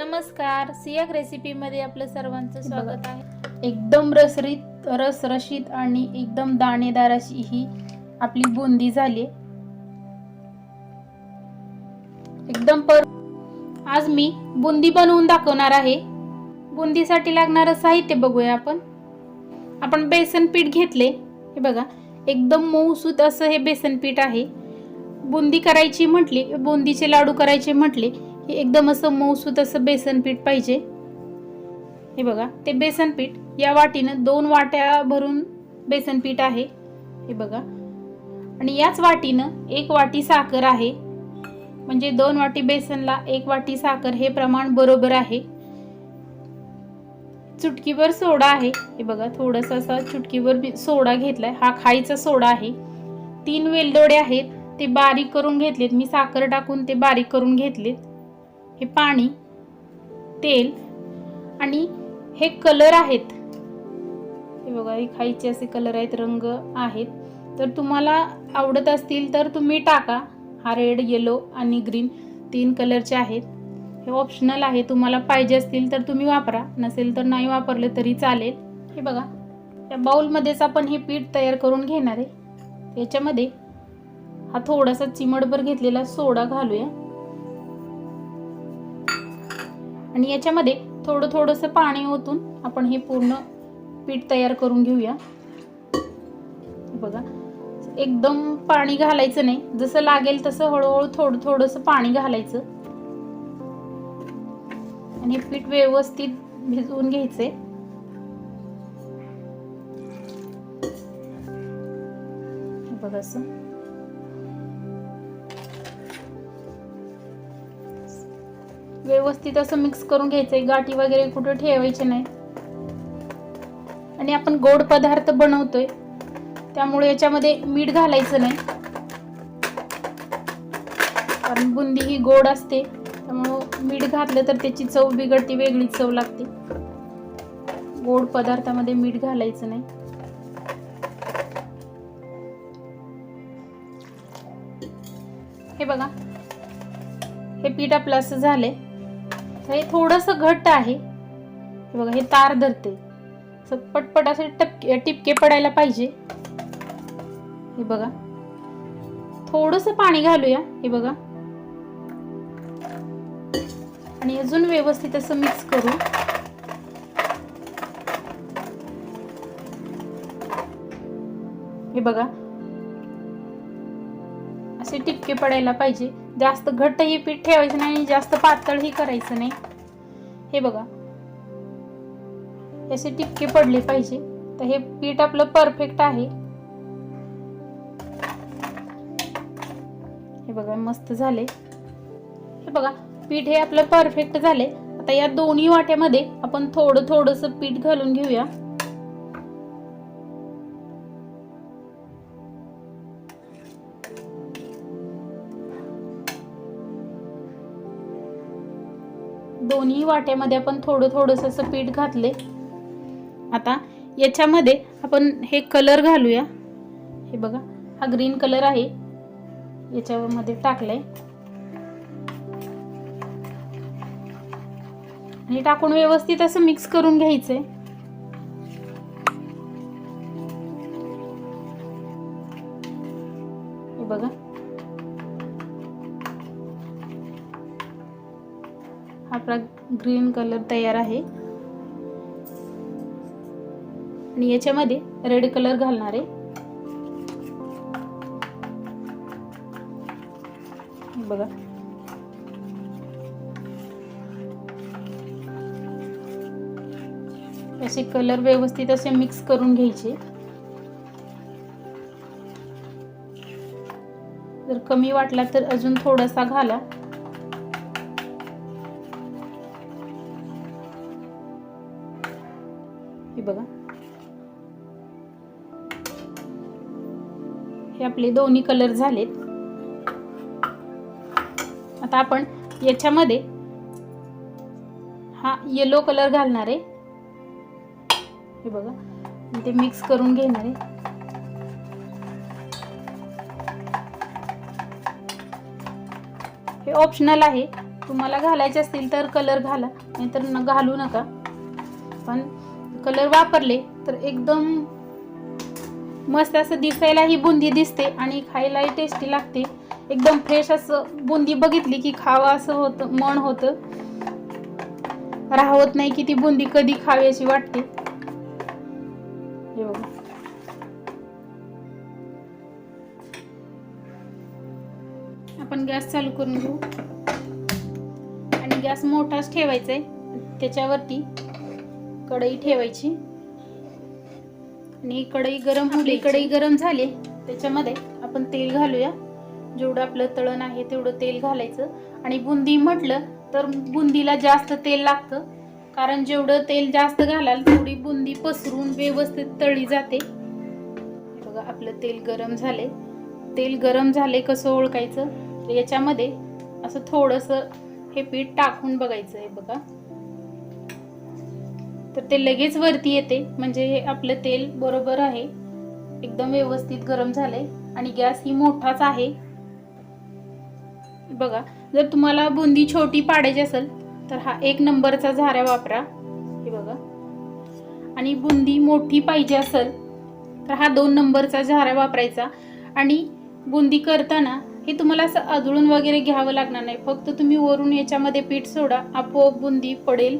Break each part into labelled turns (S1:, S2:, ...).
S1: नमस्कार. सियाक रेसिपीमध्ये आपलं सर्वांचं स्वागत आहे.
S2: एकदम रसरीत रसरशीत आणि एकदम दाणेदार अशी ही आपली बुंदी झाली. एकदम पर आज मी बुंदी बनवून दाखवणार आहे. बुंदीसाठी लागणारं साहित्य बघूया आपण. आपण बेसन पीठ घेतले. हे बघा एकदम मऊसूत असं हे बेसन पीठ आहे. बुंदी करायची म्हटली बुंदीचे लाडू करायचे म्हटले की एकदम असं मऊसूत असं बेसन पीठ पाहिजे. हे बघा ते बेसन पीठ या वाटीनं दोन वाट्या भरून बेसन पीठ आहे. हे बघा. आणि याच वाटीनं एक वाटी साखर आहे. म्हणजे दोन वाटी बेसनला एक वाटी साखर हे प्रमाण बरोबर आहे. चुटकीभर सोडा आहे. हे बघा थोडंसं असा चुटकीभर सोडा घेतलाय. हा खायचा सोडा आहे. तीन वेलदोडे आहेत. ते बारीक करून घेतलेत. मी साखर टाकून ते बारीक करून घेतलेत. हे पाणी तेल आणि हे कलर आहेत. हे बघा हे खायचे असे कलर आहेत रंग आहेत. तर तुम्हाला आवडत असतील तर तुम्ही टाका. हा रेड येलो आणि ग्रीन तीन कलरचे आहेत. हे ऑप्शनल आहे. तुम्हाला पाहिजे असतील तर तुम्ही वापरा. नसेल तर नाही वापरले तरी चालेल. हे बघा या बाउलमध्येच आपण हे पीठ तयार करून घेणार आहे. याच्यामध्ये हा थोडासा चिमटभर घेतलेला सोडा घालूया. आणि याच्यामध्ये थोडं थोडंसं पाणी ओतून आपण हे पूर्ण पीठ तयार करून घेऊया. बघा एकदम पाणी घालायचं नाही. जसं लागेल तसं हळूहळू थोडं थोडंसं पाणी घालायचं. आणि हे पीठ व्यवस्थित भिजवून घ्यायचे बघा असं. व्यवस्थित असं मिक्स करून घ्यायचंय. गाठी वगैरे कुठं ठेवायचे नाही. आणि आपण गोड पदार्थ बनवतोय. त्यामुळे याच्यामध्ये मीठ घालायचं नाही. कारण बुंदी ही गोड असते. त्यामुळं मीठ घातलं तर त्याची चव बिघडते वेगळी चव लागते. गोड पदार्थामध्ये मीठ घालायचं नाही. हे बघा. हे पीठ आपलं असं झालंय. हे थोडंसं घट्ट आहे. हे बघा हे तार धरते. असं पटपट असे टपके टिपके पडायला पाहिजे. हे बघा. थोडस पाणी घालूया. हे बघा. आणि अजून व्यवस्थित असं मिक्स करू. हे बघा. असे टिपके पडायला पाहिजे. जास्त घट्टही पीठ ठेवायचं नाही आणि जास्त पातळही करायचं नाही. हे बघा. हे असे टिपके पडले पाहिजे. तर हे पीठ आपलं परफेक्ट आहे. हे बघा मस्त झाले. हे बघा पीठ हे आपलं परफेक्ट झाले. आता या दोन्ही वाट्यामध्ये आपण थोडं थोडंसं पीठ घालून घेऊया. दोन्ही वाट्यामध्ये आपण थोडं थोडंसं असं पीठ घातले. आता याच्यामध्ये आपण हे कलर घालूया. हे बघा हा ग्रीन कलर आहे. याच्यामध्ये टाकलाय. आणि टाकून व्यवस्थित असं मिक्स करून घ्यायचंय. ग्रीन कलर तयार आहे. आणि याच्यामध्ये रेड कलर घालणार आहे. बघा. असे कलर व्यवस्थित असे मिक्स करून घ्यायचे. जर कमी वाटला तर अजून थोडासा घाला. हे आपले दोन्ही कलर झालेत. आता आपण याच्यामध्ये हा येलो कलर घालणार आहे. हे बघा ते मिक्स करून घेणार आहे. हे ऑप्शनल आहे. तुम्हाला घालायचे असतील तर कलर घाला नाहीतर घालू नका. पण कलर वापरले तर एकदम मस्त असं दिसायला ही बुंदी दिसते आणि खायलाही टेस्टी लागते. एकदम फ्रेश असं बुंदी बघितली की खावं असं होतं मन होतं. राहत नाही की ती बुंदी कधी खावी अशी वाटते. आपण गॅस चालू करून घेऊ. आणि गॅस मोठाच ठेवायचा आहे त्याच्यावरती कढई ठेवायची. आणि कढई गरम होली कढई गरम झाली. त्याच्यामध्ये आपण तेल घालूया. जेवढं आपलं तळण आहे तेवढं तेल घालायचं. आणि बुंदी म्हटलं तर बुंदीला जास्त तेल लागतं. कारण जेवढं तेल जास्त घालाल तेवढी बुंदी पसरून व्यवस्थित तळली जाते. बघा आपलं तेल गरम झाले तेल गरम झाले कसं ओळखायचं? याच्यामध्ये असं थोडंसं हे पीठ टाकून बघायचं आहे बघा. तर ते लगेच वरती येते. म्हणजे हे आपलं तेल बरोबर आहे. एकदम व्यवस्थित गरम झालंय. आणि गॅस ही मोठाच आहे. बघा जर तुम्हाला बुंदी छोटी पाडायची असेल तर हा एक नंबरचा झाऱ्या वापरा. हे बघा. आणि बुंदी मोठी पाहिजे असेल तर हा दोन नंबरचा झारा वापरायचा. आणि बुंदी करताना हे तुम्हाला असं आदळून वगैरे घ्यावं लागणार नाही. फक्त तुम्ही वरून याच्यामध्ये पीठ सोडा. आपोआप बुंदी पडेल.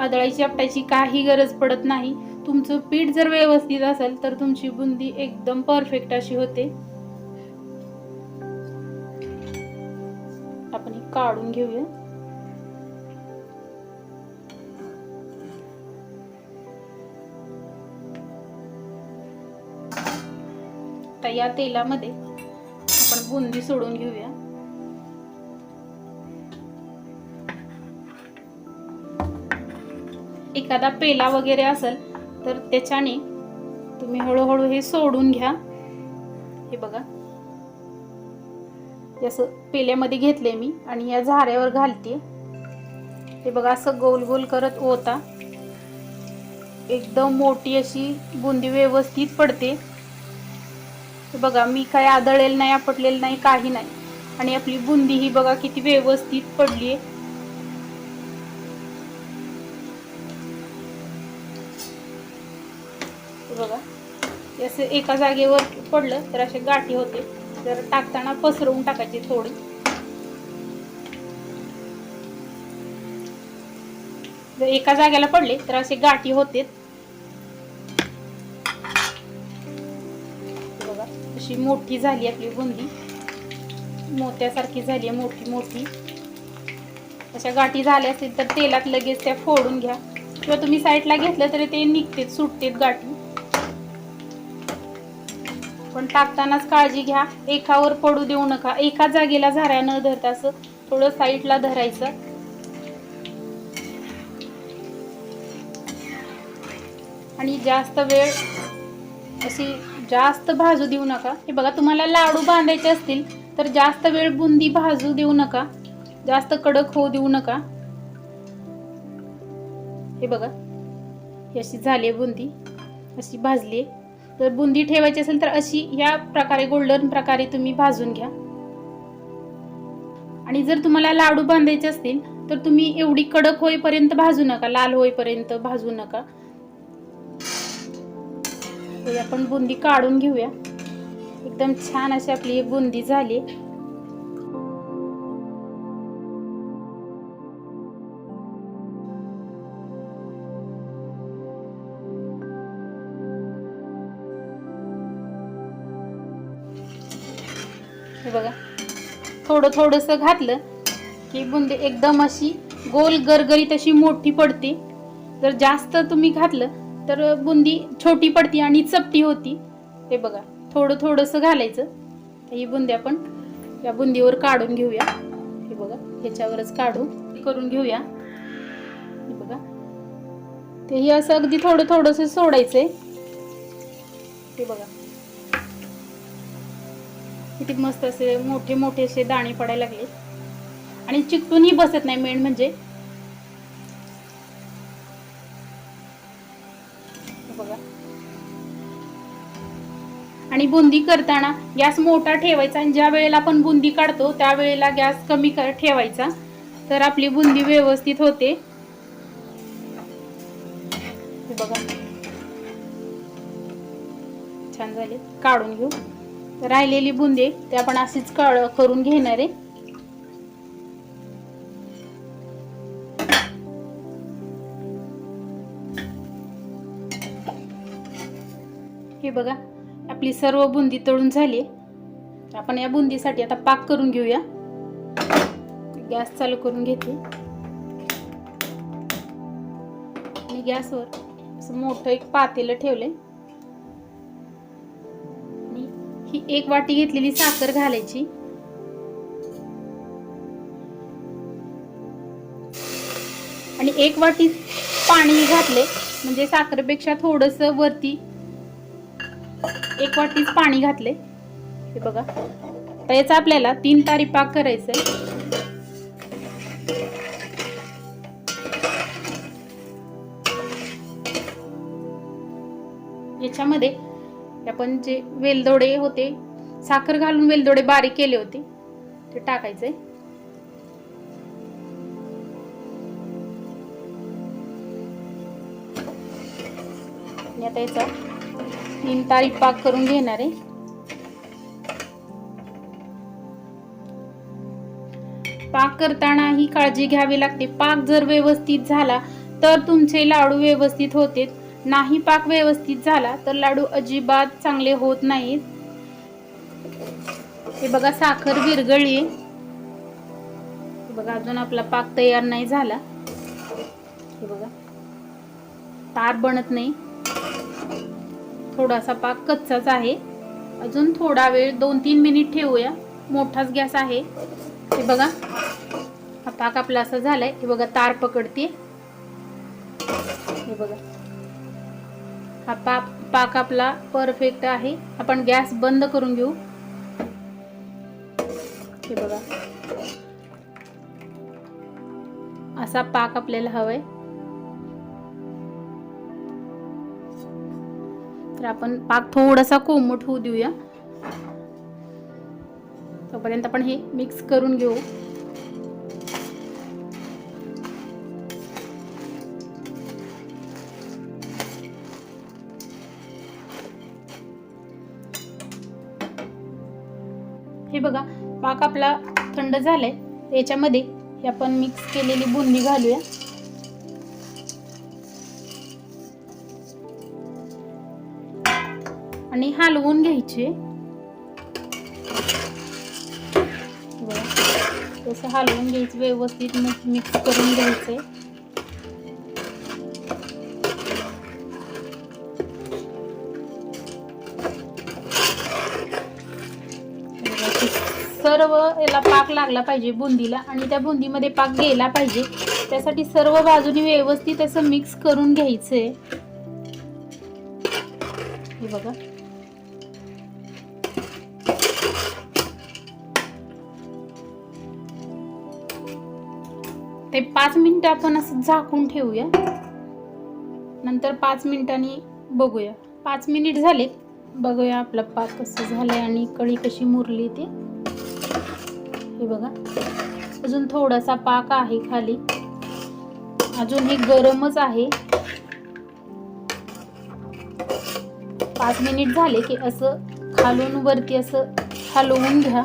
S2: आदळायची आपटायची काही गरज पडत नाही. तुमचं पीठ जर व्यवस्थित असेल तर तुमची बुंदी एकदम परफेक्ट अशी होते. आपण काढून घेऊया. तर या तेलामध्ये आपण बुंदी सोडून घेऊया. एखादा पेला वगैरे असेल तर त्याच्याने तुम्ही हळूहळू हे सोडून घ्या. हे बघा. असं पेल्यामध्ये घेतले मी आणि या झाऱ्यावर घालते हे बघा असं गोल गोल करत ओता. एकदम मोठी अशी बुंदी व्यवस्थित पडते. हे बघा मी काय आदळेल नाही आपटलेलं नाही काही नाही. आणि आपली बुंदी ही बघा किती व्यवस्थित पडली आहे जसं एका जागेवर पडलं तर असे गाठी होते. तर टाकताना पसरवून टाकायची थोडी. जर एका जागेला पडले तर असे गाठी होते. बघा अशी मोठी झाली आपली बुंदी. मोत्यासारखी झाली आहे मोठी मोठी. अशा गाठी झाल्या असतील तर तेलात लगेच त्या फोडून घ्या. किंवा तुम्ही साईडला घेतलं तरी ते निघतेत सुटतेत गाठी. पण टाकतानाच काळजी घ्या. एकावर पडू देऊ नका. एका जागेला झाऱ्या न धरता असं थोडं साईडला धरायचं. आणि जास्त वेळ अशी जास्त भाजू देऊ नका. हे बघा तुम्हाला लाडू बांधायचे असतील तर जास्त वेळ बुंदी भाजू देऊ नका. जास्त कडक होऊ देऊ नका. हे बघा ही अशी झाली आहे बुंदी. अशी भाजली तर बुंदी ठेवायची असेल तर अशी या प्रकारे गोल्डन प्रकारे तुम्ही भाजून घ्या. आणि जर तुम्हाला लाडू बांधायचे असतील तर तुम्ही एवढी कडक होईपर्यंत भाजू नका लाल होईपर्यंत भाजू नका. आपण बुंदी काढून घेऊया. एकदम छान अशी आपली बुंदी झाली. थोडं थोडंसं घातलं की बुंदी एकदम अशी गोल गरगरीत अशी मोठी पडते. जर जास्त तुम्ही घातलं तर बुंदी छोटी पडती आणि चपटी होती. हे बघा थोडं थोडंसं घालायचं. ही बुंदी आपण या बुंदीवर काढून घेऊया. हे बघा ह्याच्यावरच काढू करून घेऊया. हे बघा. ते असं अगदी थोडं थोडंसं सोडायचं आहे हे बघा. किती मस्त असे मोठे मोठे असे दाणे पडायला लागले आणि चिकटूनही बसत नाही मेन म्हणजे. बघा. आणि बुंदी करताना गॅस मोठा ठेवायचा आणि ज्या वेळेला आपण बुंदी काढतो त्यावेळेला गॅस कमी कर ठेवायचा. तर आपली बुंदी व्यवस्थित होते. बघा. छान झाले. काढून घेऊ. राहिलेली बुंदी ते आपण अशीच काळ करून घेणार आहे. हे बघा आपली सर्व बुंदी तळून झाली आपण या बुंदीसाठी आता पाक करून घेऊया. गॅस चालू करून घेते. आणि गॅसवर असं मोठं एक पातेलं ठेवलंय. एक वाटी घेतलेली साखर घालायची. आणि एक वाटी पाणी घातले म्हणजे साखरेपेक्षा थोडस वरती एक वाटीच पाणी घातले. हे बघा. तर याचा आपल्याला तीन तारी पाक करायचं याच्यामध्ये आपण जे वेलदोडे होते. साखर घालून वेलदोडे बारीक केले होते. ते टाकायचे आणि आता याचा तीन तारीख पाक करून घेणार आहे. पाक करताना ही काळजी घ्यावी लागते. पाक जर व्यवस्थित झाला तर तुमचे लाडू व्यवस्थित होते नाही पाक व्यवस्थित झाला तर लाडू अजिबात चांगले होत नाहीत. हे बघा साखर विरघळली. बघा अजून आपला पाक तयार नाही झाला. हे बघा तार बनत नाही. थोडासा पाक कच्चाच आहे. अजून थोडा वेळ दोन तीन मिनिट ठेवूया. मोठाच गॅस आहे. हे बघा हा पाक आपला असा झालाय. हे बघा तार पकडते हे बघा. हा पाक पाक आपला परफेक्ट आहे. आपण गॅस बंद करून घेऊ. हे बघा. असा पाक आपल्याला हवाय. तर आपण पाक थोडासा कोमट होऊ देऊया. तोपर्यंत आपण हे मिक्स करून घेऊ. हे बघा पाक आपला थंड झालाय. याच्यामध्ये हे आपण मिक्स केलेली बुंदी घालूया. आणि हलवून घ्यायचे. तसं हलवून घ्यायचं व्यवस्थित मिक्स करून घ्यायचंय. त्याला पाक लागला पाहिजे बुंदीला आणि त्या बुंदीमध्ये पाक गेला पाहिजे. त्यासाठी सर्व बाजूनी व्यवस्थित असं मिक्स करून घ्यायचंय. हे बघा. ते पाच मिनिटं आपण असं झाकून ठेवूया. नंतर पाच मिनिटांनी बघूया. पाच मिनिट झालेत. बघूया आपला पाक कसं झालंय आणि कळी कशी मुरली ते. हे बघा. अजून थोडासा पाक आहे खाली. अजून हे गरमच आहे. पाच मिनिट झाले की असं खालून वरती असं हलवून घ्या.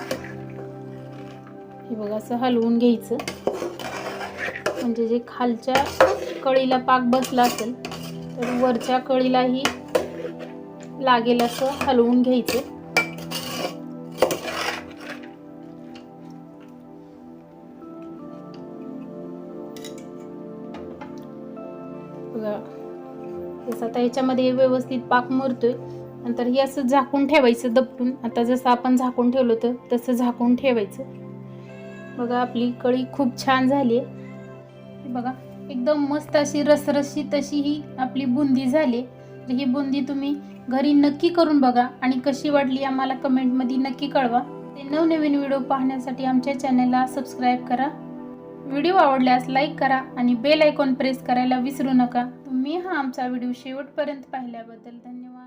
S2: हे बघा असं हलवून घ्यायचं. म्हणजे जे खालच्या कळीला पाक बसला असेल तर वरच्या कळीलाही लागेल असं हलवून घ्यायचं. आता याच्यामध्ये व्यवस्थित पाक मुरतोय. नंतर हे असं झाकून ठेवायचं दपटून आता जसं आपण झाकून ठेवलं होतं तसं झाकून ठेवायचं. बघा आपली कळी खूप छान झाली आहे. बघा एकदम मस्त अशी रसरशीत अशी ही आपली बुंदी झाली. तर ही बुंदी तुम्ही घरी नक्की करून बघा. आणि कशी वाटली आम्हाला कमेंटमध्ये नक्की कळवा. ते नवनवीन व्हिडिओ पाहण्यासाठी आमच्या चॅनलला सबस्क्राईब करा. व्हिडिओ आवडल्यास लाईक करा आणि बेल आयकॉन प्रेस करायला विसरू नका. तुम्ही हा आमचा व्हिडिओ शेवटपर्यंत पाहिल्याबद्दल धन्यवाद.